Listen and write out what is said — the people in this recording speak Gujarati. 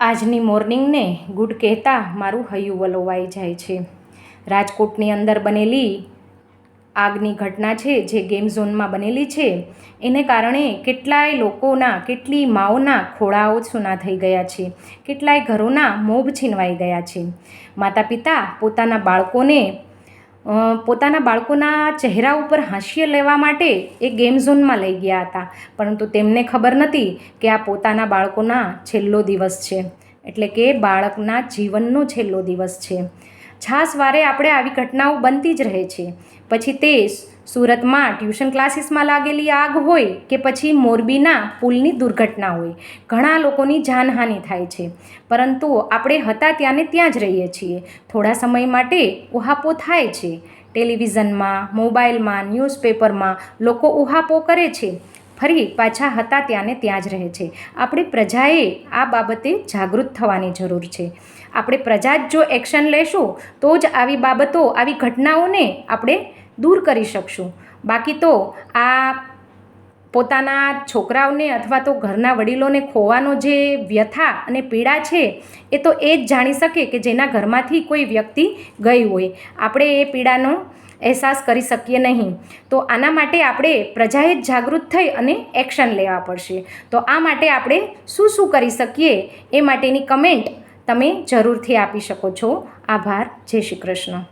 આજની મોર્નિંગને ગુડ કહેતા મારું હૈયું વલોવાઈ જાય છે. રાજકોટની અંદર બનેલી આગની ઘટના છે, જે ગેમ ઝોનમાં બનેલી છે, એને કારણે કેટલાય લોકોના, કેટલી માઓના ખોળાઓ સૂના થઈ ગયા છે, કેટલાય ઘરોના મોભ છીનવાઈ ગયા છે. માતા પિતા પોતાના બાળકોને પોતાના બાળકોના ચહેરા ઉપર હાસ્ય લેવા માટે એ ગેમ ઝોનમાં લઈ ગયા હતા. પરંતુ તેમને ખબર નથી કે આ પોતાના બાળકોના છેલ્લો દિવસ છે. એટલે કે બાળકના જીવનનો છેલ્લો દિવસ છે. છાસ વારે આપણે આવી ઘટનાઓ બનતી જ રહે છે. પછી તે સુરતમાં ટ્યુશન ક્લાસીસમાં લાગેલી આગ હોય કે પછી મોરબીના પુલની દુર્ઘટના હોય. ઘણા લોકોની જાનહાનિ થાય છે. પરંતુ આપણે હતા ત્યાંને ત્યાં જ રહીએ છીએ. થોડા સમય માટે ઉહાપો થાય છે. ટેલિવિઝનમાં, મોબાઈલમાં, ન્યૂઝપેપરમાં લોકો ઉહાપો કરે છે. ફરી પાછા હતા ત્યાંને ત્યાં જ રહે છે. આપણી પ્રજાએ આ બાબતે જાગૃત થવાની જરૂર છે. આપણે પ્રજા જ જો એક્શન લેશું, તો જ આવી બાબતો, આવી ઘટનાઓને આપણે દૂર કરી શકશું. બાકી તો આ પોતાના છોકરાઓને અથવા તો ઘરના વડીલોને ખોવાનો જે વ્યથા અને પીડા છે, એ તો એ જ જાણી શકે કે જેના ઘરમાંથી કોઈ વ્યક્તિ ગઈ હોય. આપણે એ પીડાનો અહેસાસ કરી શકીએ નહીં. તો આના માટે આપણે પ્રજાએ જ જાગૃત થઈ અને એક્શન લેવા પડશે. તો આ માટે આપણે શું શું કરી શકીએ, એ માટેની કમેન્ટ તમે જરૂરથી આપી શકો છો. આભાર. જય શ્રી કૃષ્ણ.